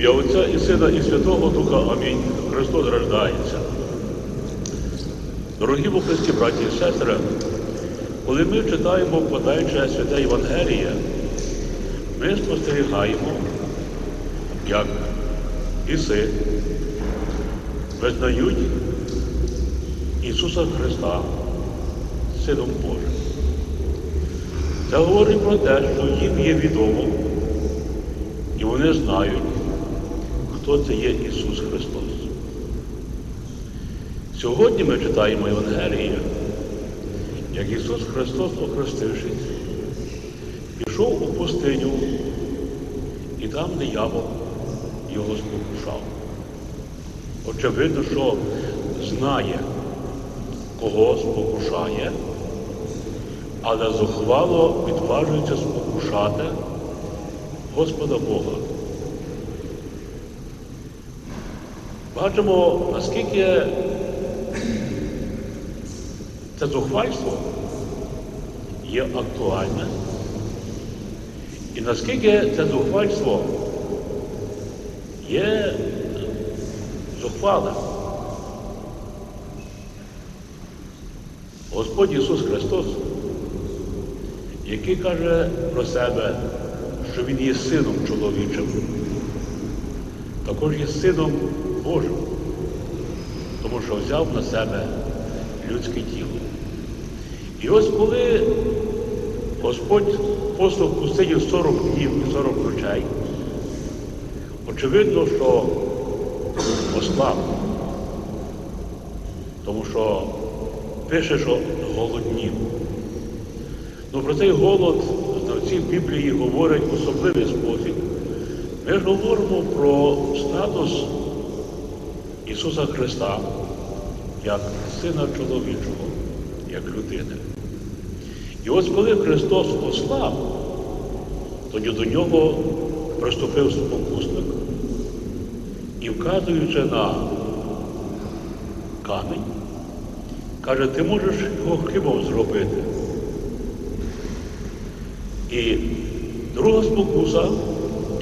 ім'я Отця і Сина, і Святого Духа. Амінь. Христос рождається. Дорогі Христі, браті і сестри, коли ми читаємо подаюче святе Євангеліє, ми спостерігаємо, як іси визнають Ісуса Христа Сином Божим. Це говорить про те, що їм є відомо, і вони знають, хто це є Ісус Христос. Сьогодні ми читаємо Євангеліє, як Ісус Христос, охрестившись, пішов у пустиню, і там диявол його спокушав. Очевидно, що знає, кого спокушає, але зухвало відважується спокушати Господа Бога. Бачимо, наскільки це зухвальство є актуальне, і наскільки це зухвальство є зухвале. Господь Ісус Христос, який каже про себе, що Він є сином чоловічим, також є сином Божим, тому що взяв на себе людське тіло. І ось коли Господь послав пустині 40 днів і 40 ночей, очевидно, що ослаб, тому що пише, що голоднів. Ну про цей голод знавці Біблії говорять в особливий спосіб. Ми ж говоримо про статус Ісуса Христа як Сина чоловічого, як людини. І ось коли Христос ослав, тоді до нього приступив спокусник і, вказуючи на камінь, каже, ти можеш його хлібом зробити. І друга спокуса,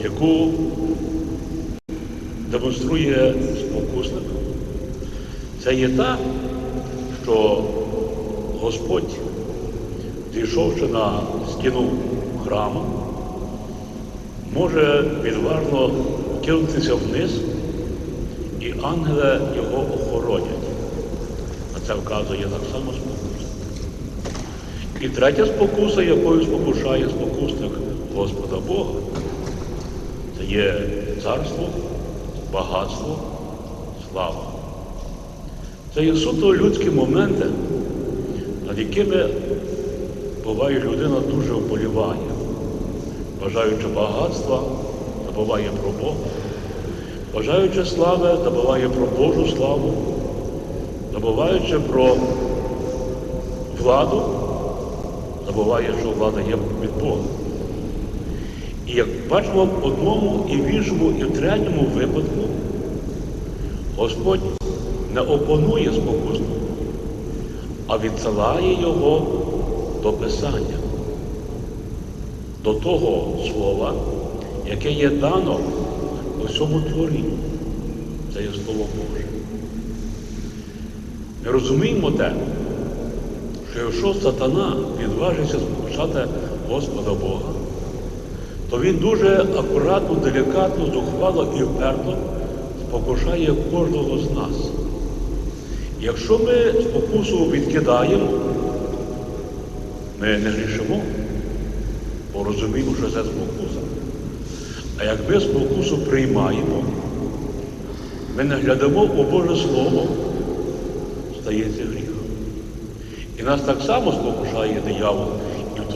яку демонструє спокусник, це є та, що Господь, зійшовши на стіну храму, може відважно кинутися вниз, і ангели його охоронять. А це вказує так само спокуса. І третя спокуса, якою спокушає спокусник Господа Бога, це є царство, багатство, слава. Це є суто людські моменти, над якими буває людина дуже вболіває, бажаючи багатства, забуває про Бога, бажаючи слави, забуває про Божу славу, забуваючи про владу, забуває, що влада є від Бога. І як бачимо в одному, і в іншому, і в третьому випадку, Господь не опонує спокуснику, а відсилає його до Писання, до того слова, яке є дано у всьому творінні. Це є Слово Боже. Ми розуміємо те, що якщо сатана відважиться спокушати Господа Бога, то він дуже акуратно, делікатно, зухвало і вперто спокушає кожного з нас. Якщо ми спокусу відкидаємо, ми не грішимо, бо розуміємо, що це спокуса. А як ми спокусу приймаємо, ми не глядимо у Боже Слово, стається гріх. І нас так само спокушає диявол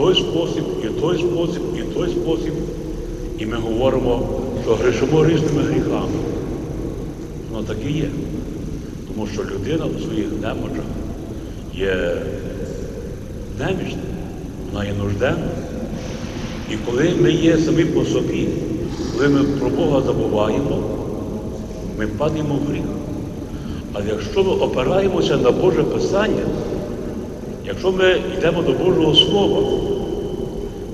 той спосіб, і той спосіб, і той спосіб. І ми говоримо, що грішимо різними гріхами. Воно так і є. Тому що людина у своїх немочах є немічна, вона є нужденна. І коли ми є самі по собі, коли ми про Бога забуваємо, ми падаємо в гріх. Але якщо ми опираємося на Боже Писання, якщо ми йдемо до Божого Слова,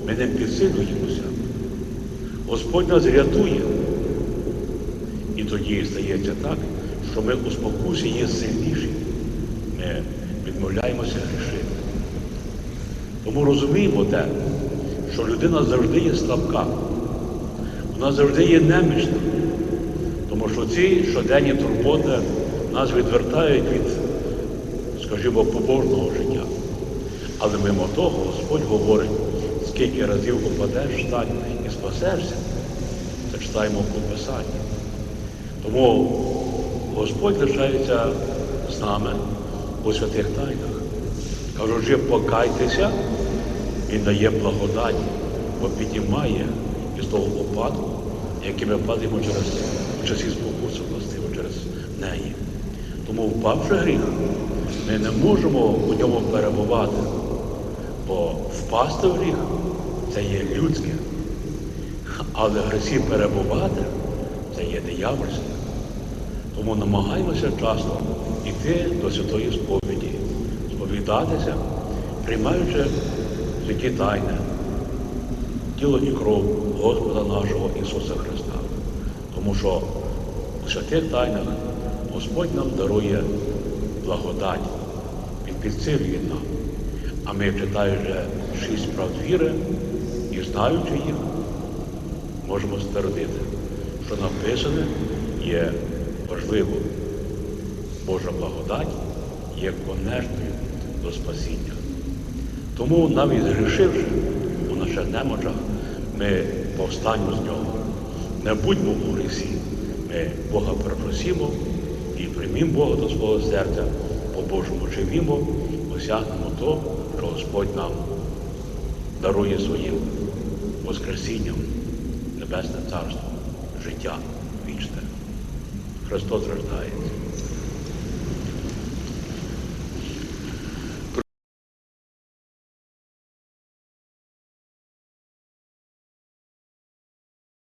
ми не підсилюємося. Господь нас рятує. І тоді стається так, що ми у спокусі є сильніші. Ми відмовляємося грішити. Тому розуміємо те, що людина завжди є слабка, вона завжди є немічна. Тому що ці щоденні турботи нас відвертають від, скажімо, побожного життя. Але мимо того Господь говорить, скільки разів упадеш, встань і спасешся. Це читаємо у Писанні. Тому Господь лишається з нами у святих тайнах. Кажучи, покайтеся, Він дає благодать, бо піднімає із того упадку, який ми падаємо через в часі спокусу, властиво через неї. Тому, впавши гріх, ми не можемо у ньому перебувати, бо впасти в гріх це є людське. Але в гресі перебувати це є диявольське. Тому намагаємося часто йти до святої сповіді, сповідатися, приймаючи святі тайни, тіло і кров Господа нашого Ісуса Христа. Тому що у святих тайнах Господь нам дарує благодать, Він підсилює нам. А ми, читаючи шість прав віри і знаючи їх, можемо ствердити, що написане є важливо. Божа благодать є конечною до спасіння. Тому навіть згрішивши у наших немочах, ми повстанемо з нього. Не будьмо у грісі. Ми Бога перепросимо і приймімо Бога до свого серця, по Божому живімо, осягнемо то, що Господь нам дарує своїм Воскресінням, Небесне Царство, життя вічне. Христос рождається.